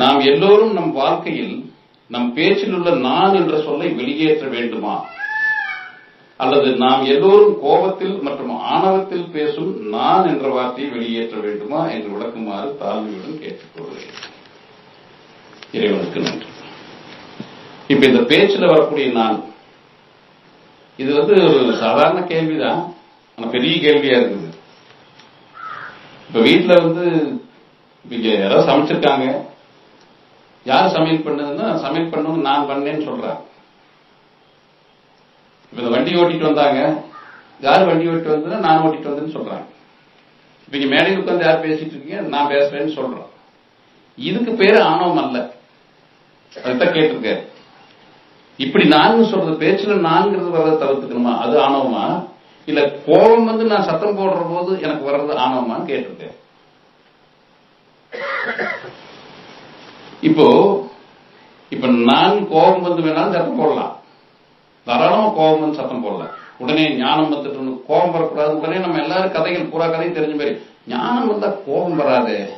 நாம் எல்லோரும் நம் வாழ்க்கையில் நம் பேச்சில் உள்ள நான் என்ற சொல்லை வெளியேற்ற வேண்டுமா? அல்லது நாம் எல்லோரும் கோபத்தில் மற்றும் ஆணவத்தில் பேசும் நான் என்ற வார்த்தையை வெளியேற்ற வேண்டுமா என்று விளக்குமாறு தாழ்மையுடன் கேட்டுக்கொள்கிறேன் இறைவனுக்கு நன்றி. இப்ப இந்த பேச்சில் வரக்கூடிய நான் இது வந்து ஒரு சாதாரண கேள்விதான். ஆனா பெரிய கேள்வியா இருக்குது. இப்ப வீட்டுல வந்து இங்க யாராவது சமைச்சிருக்காங்க. யார் சமையல் பண்ணதுன்னா சமையல் பண்ணவங்க நான் பண்ணேன்னு சொல்றாங்க. இப்ப இந்த வண்டி ஓட்டிட்டு வந்தாங்க. யார் வண்டி ஓட்டிட்டு வந்ததுன்னா நான் ஓட்டிட்டு வந்தேன்னு சொல்றாங்க. இப்ப இங்க மேடையில் உட்காந்து யார் பேசிட்டு இருக்கீங்க? நான் பேசுறேன்னு சொல்றேன் இதுக்கு பேரு ஆணவம் அல்ல. அதுதான் கேட்டிருக்காரு. இப்படி நான் சொல்றது பேச்சுல நான்கிறது வர்றதை தவிர்த்துக்கணுமா? அது ஆணவமா? இல்ல கோபம் வந்து நான் சத்தம் போடுற போது எனக்கு வர்றது ஆணவமான்னு கேட்டிருக்கேன் இப்போ இப்ப நான் கோபம் வந்து வேணாலும் சத்தம் போடலாம். தாராளமா கோபம் வந்து சத்தம் போடலாம் உடனே ஞானம் வந்துட்டு கோபம் வரக்கூடாது. உடனே நம்ம எல்லாரும் கதைகள் பூரா கதையும் தெரிஞ்ச மாதிரி ஞானம் வந்தா கோபம் வராது.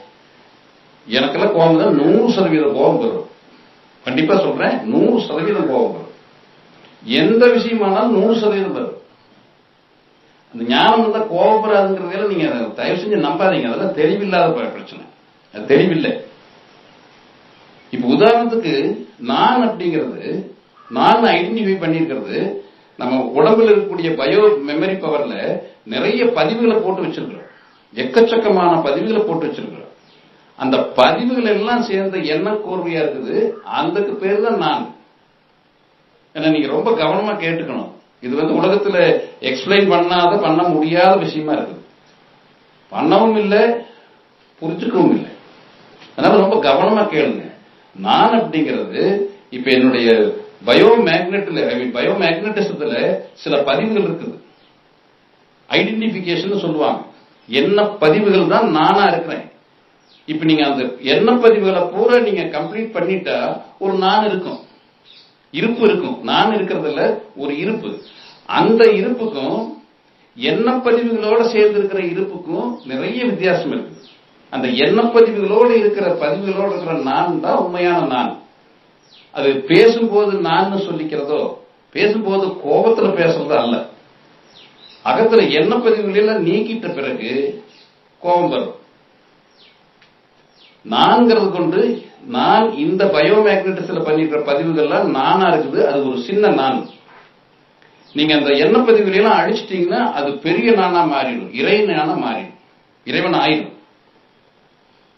எனக்கெல்லாம் கோபம் தான் நூறு சதவீதம் கோபம் வரும். கண்டிப்பா சொல்றேன் நூறு சதவீதம் கோபம் வரும். எந்த விஷயமானாலும் நூறு சதவீதம் வரும். அந்த ஞானம் வந்தா கோபம் வராதுங்கிறதுல நீங்க தயவு செஞ்சு நம்பாதீங்க. அதெல்லாம் தெளிவில்லாத பிரச்சனை. அது தெளிவில்லை. இப்ப உதாரணத்துக்கு நான் அப்படிங்கிறது நான் ஐடென்டிஃபை பண்ணிருக்கிறது நம்ம உடம்புல இருக்கக்கூடிய பயோ மெமரி பவர்ல நிறைய பதிவுகளை போட்டு வச்சிருக்கிறோம். எக்கச்சக்கமான பதிவுகளை போட்டு வச்சிருக்கிறோம். அந்த பதிவுகள் எல்லாம் சேர்ந்த என்ன கோர்வையா இருக்குது? அதுக்கு பேர் தான் நான். ஏன்னா நீங்க ரொம்ப கவனமா கேட்டுக்கணும். இது வந்து உலகத்துல எக்ஸ்பிளைன் பண்ணாத பண்ண முடியாத விஷயமா இருக்குது. பண்ணவும் இல்லை புரிஞ்சுக்கவும் இல்லை. அதனால ரொம்ப கவனமா கேளுங்க. நான் அப்படிங்கிறது இப்ப என்னுடைய பயோ மேக்னெட்ல ஐ மீன் பயோ மேக்னட்டிசத்துல சில பதிவுகள் இருக்குது. ஐடென்டிபிகேஷன் சொல்லுவாங்க. என்ன பதிவுகள் தான் நானா இருக்கிறேன். இப்ப நீங்க அந்த எண்ண பதிவுகளை பூரா நீங்க கம்ப்ளீட் பண்ணிட்டா ஒரு நான் இருக்கும். இருப்பு இருக்கும். நான் இருக்கிறதுல ஒரு இருப்பு. அந்த இருப்புக்கும் எண்ணப்பதிவுகளோட சேர்ந்து இருக்கிற இருப்புக்கும் நிறைய வித்தியாசம் இருக்குது. அந்த எண்ணப்பதிவுகளோடு இருக்கிற பதிவுகளோடு இருக்கிற நான் தான் உண்மையான நான். அது பேசும்போது நான் சொல்லிக்கிறதோ பேசும்போது கோபத்துல பேசுறதோ அல்ல. அகத்துல எண்ண எல்லாம் நீக்கிட்ட பிறகு கோபம் வரும். நான்கிறது கொண்டு நான் இந்த பயோமேக்னட்டிஸ்ல பண்ணிடுற பதிவுகள்லாம் நானா இருக்குது அது ஒரு சின்ன நான். நீங்க அந்த எண்ண பதிவுகளை எல்லாம் அழிச்சிட்டீங்கன்னா அது பெரிய நானா மாறிடும் இறை நானா மாறிடும் இறைவன் ஆயிடும்.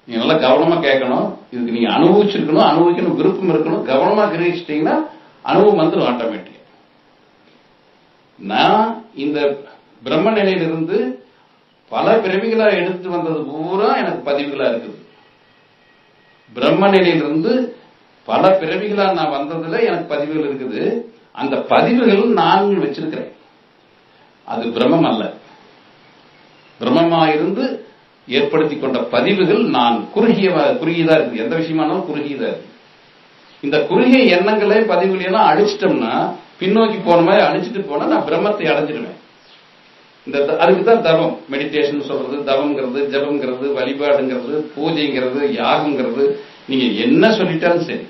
நீங்க நல்லா கவனமா கேட்கணும். இதுக்கு நீங்க அனுபவிச்சிருக்கணும் அனுபவிக்கணும் விருப்பம் இருக்கணும். கவனமா கிரகிச்சிட்டீங்கன்னா அனுபவம் வந்துடும் ஆட்டோமேட்டிக் நான் இந்த பிரம்ம நிலையிலிருந்து பல பிறவிகளா எடுத்து வந்தது பூரா எனக்கு பதிவுகளா இருக்குது. பிரம்ம நிலையிலிருந்து பல பிறவிகளா நான் வந்ததுல எனக்கு பதிவுகள் இருக்குது. அந்த பதிவுகள் நான் வச்சிருக்கிறேன். அது பிரம்மம் அல்ல. பிரம்மமா இருந்து ஏற்படுத்தி கொண்ட பதிவுகள் நான் குறுகிய குறுகியதா இருக்கு எந்த விஷயமானாலும் குறுகியதா இருக்கு இந்த குறுகிய எண்ணங்களை பதிவுகளையெல்லாம் அழிச்சிட்டோம்னா பின்னோக்கி போன மாதிரி அழிச்சிட்டு போனா நான் பிரம்மத்தை அடைஞ்சிடுவேன் இந்த த- அதுக்கு தான் தவம். மெடிடேஷன் சொல்றது தவம்ங்கிறது ஜபம்ங்கிறது வழிபாடுங்கிறது பூஜைங்கிறது யாகம்ங்கிறது. நீங்க என்ன சொல்லிட்டாலும் சரி.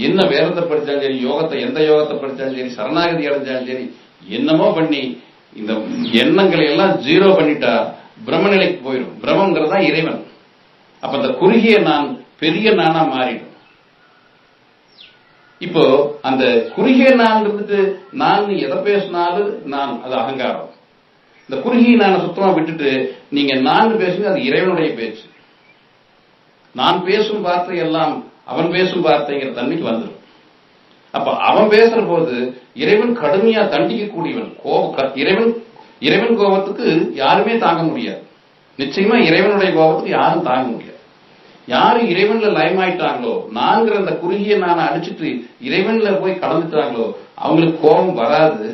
என்ன வேதத்தை படிச்சாலும் சரி யோகத்தை எந்த யோகத்தை படித்தாலும் சரி சரணாகதி அடைஞ்சாலும் சரி என்னமோ பண்ணி இந்த எண்ணங்களை எல்லாம் ஜீரோ பண்ணிட்டா பிரம்ம நிலைக்கு போயிடும். பிரம்மங்கிறது இறைவன். அப்ப அந்த குறுகிய நான் பெரிய நானா மாறிடும். இப்போ அந்த குறுகிய நான் நான் எதை பேசினாலும் நான் அது அகங்காரம். இந்த குறுகிய நான் சுத்தமா விட்டுட்டு நீங்க நான் பேசுங்க அது இறைவனுடைய பேச்சு. நான் பேசும் வார்த்தை எல்லாம் அவன் பேசும் வார்த்தைங்கிற தன்மைக்கு வந்துடும். அப்ப அவன் பேசுற போது இறைவன் கடுமையா தண்டிக்க கூடியவன் கோப இறைவன் இறைவன் கோபத்துக்கு யாருமே தாங்க முடியாது. நிச்சயமா இறைவனுடைய கோபத்துக்கு யாரும் தாங்க முடியாது. யாரு இறைவன்ல லயமாயிட்டாங்களோ நாங்கிற அந்த குறுகிய நானை அடிச்சிட்டு இறைவன்ல போய் கலந்துட்டாங்களோ அவங்களுக்கு கோபம் வராது.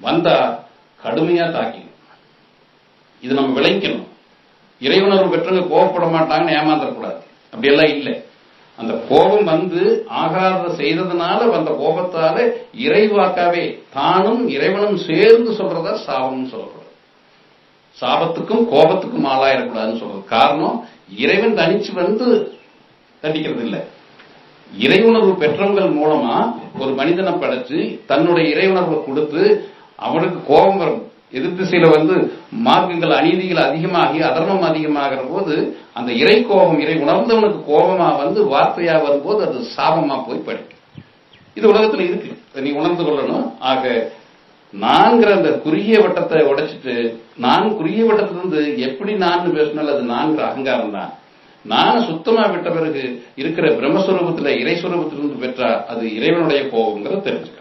வந்தா கடுமையா தாக்கிடும். இது நம்ம விளைக்கணும். இறைவனர்கள் பெற்றவங்க கோபப்பட மாட்டாங்கன்னு ஏமாந்துடக்கூடாது அப்படியெல்லாம் இல்லை. அந்த கோபம் வந்து ஆகாத செய்ததுனால வந்த கோபத்தால இறைவாக்காவே தானும் இறைவனும் சேர்ந்து சொல்றதா சாபம்னு சொல்லப்படும் சாபத்துக்கும் கோபத்துக்கும் ஆளாயிடக்கூடாதுன்னு சொல்றது. காரணம் இறைவன் தனிச்சு வந்து தண்டிக்கிறது இல்லை. இறையுணர்வு பெற்றவங்கள் மூலமா ஒரு மனிதனை படைச்சு தன்னுடைய இறையுணர்வை கொடுத்து அவனுக்கு கோபம் வரும். எதிர் திசையில வந்து மார்க்கங்கள் அநீதிகள் அதிகமாகி அதர்மம் அதிகமாகிற போது அந்த இறை கோபம் இறை உணர்ந்தவனுக்கு கோபமா வந்து வார்த்தையா வரும்போது அது சாபமா போய் படிக்கும் இது உலகத்துல இருக்கு. நீ உணர்ந்து கொள்ளணும். ஆக நான்கிற அந்த குறுகிய வட்டத்தை உடைச்சிட்டு நான் குறுகிய வட்டத்திலிருந்து எப்படி நான் பேசினாலும் அது நான்கிற அகங்காரம் தான். நான் சுத்தமா விட்ட பிறகு இருக்கிற பிரம்மஸ்வரூபத்துல இறை சுரூபத்திலிருந்து பெற்றா அது இறைவனுடைய கோபங்கிறத தெரிஞ்சுக்க